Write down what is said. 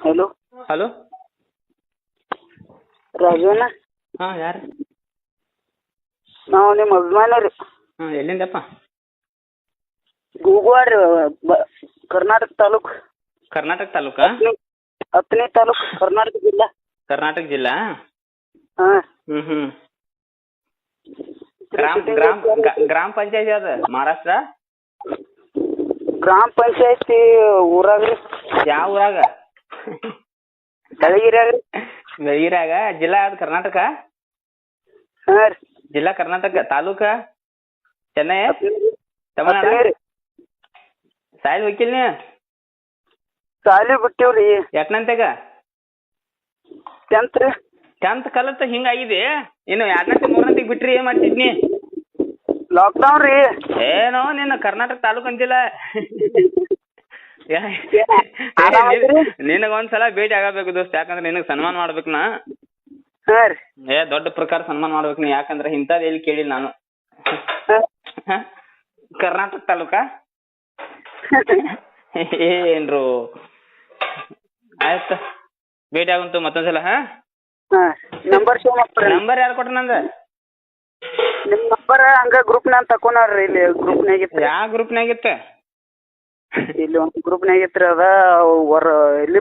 Hello? Hello? Rajanna? ಹಾ ಯಾರು? ನಾವು ನಿಮ್ಮ ಅಭಿಮಾನ ರೀ ಹಾ ಎಲ್ಲಿಂದಪ್ಪ? ಗೂಗುವಾಡ ರೀ ಬ ಕರ್ನಾಟಕ ತಾಲೂಕು. ಕರ್ನಾಟಕ ತಾಲೂಕಾ? ಹತ್ತನೇ ತಾಲೂಕು ಕರ್ನಾಟಕ ಜಿಲ್ಲಾ. ಕರ್ನಾಟಕ ಜಿಲ್ಲಾ? ಹಾ. ಹ್ಮ್ ಹ್ಮ್. ಗ್ರಾಮ ಗ್ರಾಮ ಗ- ಗ್ರಾಮ ಪಂಚಾಯತಿ ಅದ ಮಹಾರಾಷ್ಟ್ರ? ಗ್ರಾಮ ಪಂಚಾಯತಿ ಊರಾಗ ಯಾವ ಊರಾಗ? ಬೆಳಗಿರಾಗ ಜಿಲ್ಲಾ ಯಾವ್ದು? ಕರ್ನಾಟಕ? ಜಿಲ್ಲಾ ಕರ್ನಾಟಕ? ತಾಲೂಕ? ಚೆನ್ನೈ? ತಮಿಳ್ನಾಡು? ಸಾಯಿಲ್ ವಕೀಲ್ ನೀ? ಸಾಲಿ ಬಿಟ್ಟಿವ್ರಿ ಎಟ್ನಂತೆಗ ಟೆಂತ್ ಟೆಂತ್ ಕಲತ್ ಹಿಂಗಾಗಿದೆ ಇನ್ನು ಎರಡನೇ ಮೂರನೇ ಬಿಟ್ರಿ ಏನ್ ಮಾಡ್ತಿದ್ನಿ? ಲಾಕ್ಡೌನ್ ರೀ. ಏನೋ ನಿನ್ನ ಕರ್ನಾಟಕ ತಾಲೂಕ್ ಅಂತಿಲ್ಲ. ಒಂದ್ಸಲ ಭೇಟಿ ಆಗಬೇಕು ದೋಸ್ತ ಯಾಕಂದ್ರೆ ನಿನಗ್ ಸನ್ಮಾನ ಮಾಡ್ಬೇಕು ನಾ. ಏ ದೊಡ್ಡ ಪ್ರಕಾರ ಸನ್ಮಾನ ಮಾಡ್ಬೇಕು ನೀ ಯಾಕಂದ್ರೆ ಇಂಥದ್ದು ಎಲ್ಲಿ ಕೇಳಿಲ್ಲ ನಾನು? ಕರ್ನಾಟಕ ತಾಲೂಕ? ಏನ್ರು. ಆಯ್ತು ಭೇಟಿ ಆಗುಂತು ಮತ್ತೊಂದ್ಸಲ ಹಾ? ಹಾಂ ನಂಬರ್ ನಂಬರ್ ಯಾರು ಕೊಟ್ಟ ನಂದ? ನಿಮ್ ನಂಬರ್ ಹಂಗ ಗ್ರೂಪ್ ನಾನ್ ತಕೊಂಡ್ರಿ ಇಲ್ಲಿ ಗ್ರೂಪ್ ನಾಗಿತ್ತು ಯಾವ ಗ್ರೂಪ್ನಾಗಿತ್ತ ಇಲ್ಲಿ ಒಂದು ಗ್ರೂಪ್ನಾಗ ಇತ್ರ ಅದ ಹೊರ ಇಲ್ಲಿ